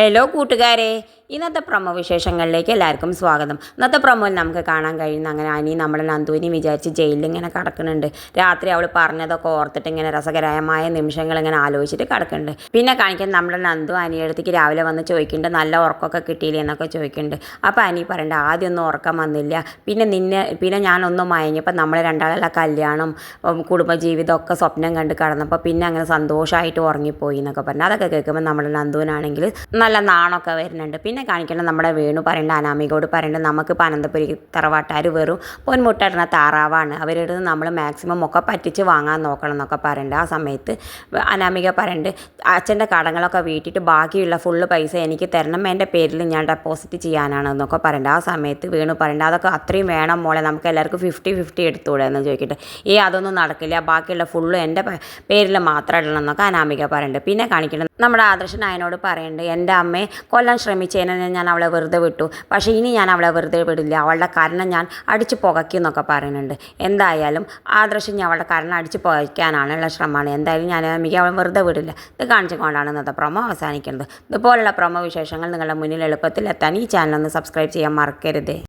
Hello കൂട്ടുകാരെ. ഇന്നത്തെ promo വിശേഷങ്ങളിലേക്ക് എല്ലാവർക്കും സ്വാഗതം. ഇന്നത്തെ പ്രൊമോയിൽ നമുക്ക് കാണാൻ കഴിയുന്ന അങ്ങനെ അനി നമ്മുടെ നന്ദുവിനെ വിചാരിച്ച് ജയിലിൽ ഇങ്ങനെ കിടക്കുന്നുണ്ട്. രാത്രി അവൾ പറഞ്ഞതൊക്കെ ഓർത്തിട്ട് ഇങ്ങനെ രസകരമായ നിമിഷങ്ങൾ ഇങ്ങനെ ആലോചിച്ചിട്ട് കിടക്കുന്നുണ്ട്. പിന്നെ കാണിക്കാൻ നമ്മുടെ നന്ദു അനിയടുത്തേക്ക് രാവിലെ വന്ന് ചോദിക്കുന്നുണ്ട് നല്ല ഉറക്കമൊക്കെ കിട്ടിയില്ലേ എന്നൊക്കെ ചോദിക്കുന്നുണ്ട്. അപ്പോൾ അനി പറയണ്ട ആദ്യമൊന്നും ഉറക്കം വന്നില്ല. പിന്നെ നിന്നെ പിന്നെ ഞാനൊന്നും മയങ്ങിയപ്പോൾ നമ്മൾ രണ്ടാളെല്ലാം കല്യാണം കുടുംബജീവിതം ഒക്കെ സ്വപ്നം കണ്ട് കടന്നപ്പോൾ പിന്നെ അങ്ങനെ സന്തോഷമായിട്ട് ഉറങ്ങിപ്പോയി എന്നൊക്കെ പറഞ്ഞു. അതൊക്കെ കേൾക്കുമ്പോൾ നമ്മുടെ നന്ദുവിനാണെങ്കിൽ നല്ല നാണൊക്കെ വരുന്നുണ്ട്. പിന്നെ കാണിക്കണം. നമ്മുടെ വേണു പറയേണ്ട അനാമികോട് പറയേണ്ട. നമുക്ക് പനന്തപുരി തറവാട്ടുകാർ വെറും പൊന്മുട്ടിടുന്ന താറാവാണ്. അവരുടെ നമ്മൾ മാക്സിമം ഒക്കെ പറ്റിച്ച് വാങ്ങാൻ നോക്കണം എന്നൊക്കെ പറയണ്ട. ആ സമയത്ത് അനാമിക പറയേണ്ട അച്ഛന്റെ കടങ്ങളൊക്കെ വീട്ടിട്ട് ബാക്കിയുള്ള ഫുള്ള് പൈസ എനിക്ക് തരണം. എന്റെ പേരിൽ ഞാൻ ഡെപ്പോസിറ്റ് ചെയ്യാനാണ് എന്നൊക്കെ പറയണ്ട. ആ സമയത്ത് വേണു പറയണ്ട അതൊക്കെ അത്രയും വേണം മോളെ. നമുക്ക് എല്ലാവർക്കും ഫിഫ്റ്റി ഫിഫ്റ്റി എടുത്തുകൂടെ എന്ന് ചോദിക്കട്ടെ. ഏ അതൊന്നും നടക്കില്ല. ബാക്കിയുള്ള ഫുള്ള് എന്റെ പേരിൽ മാത്രം ഇടണം എന്നൊക്കെ അനാമിക പറയേണ്ടത് പിന്നെ കാണിക്കണം നമ്മുടെ ആദർശൻ അയനോട് പറയുന്നുണ്ട് എന്റെ അമ്മയെ കൊല്ലാൻ ശ്രമിച്ചതിനെ ഞാൻ അവളെ വെറുതെ വിട്ടു. പക്ഷേ ഇനി ഞാൻ അവളെ വെറുതെ വിടില്ല. അവളുടെ കരണം ഞാൻ അടിച്ചു പുകയ്ക്കും എന്നൊക്കെ പറയുന്നുണ്ട്. എന്തായാലും ആദർശൻ ഞാൻ അവളുടെ കരണം അടിച്ചു പുകയ്ക്കാനാണുള്ള ശ്രമമാണ്. എന്തായാലും ഞാൻ അമ്മയ്ക്ക് അവളെ വെറുതെ വിടില്ല. ഇത് കാണിച്ചുകൊണ്ടാണ് ഇന്നത്തെ പ്രൊമോ അവസാനിക്കുന്നത്. ഇതുപോലുള്ള പ്രൊമോ വിശേഷങ്ങൾ നിങ്ങളുടെ മുന്നിൽ എളുപ്പത്തിൽ എത്താൻ ഈ ചാനൽ ഒന്ന് സബ്സ്ക്രൈബ് ചെയ്യാൻ മറക്കരുതേ.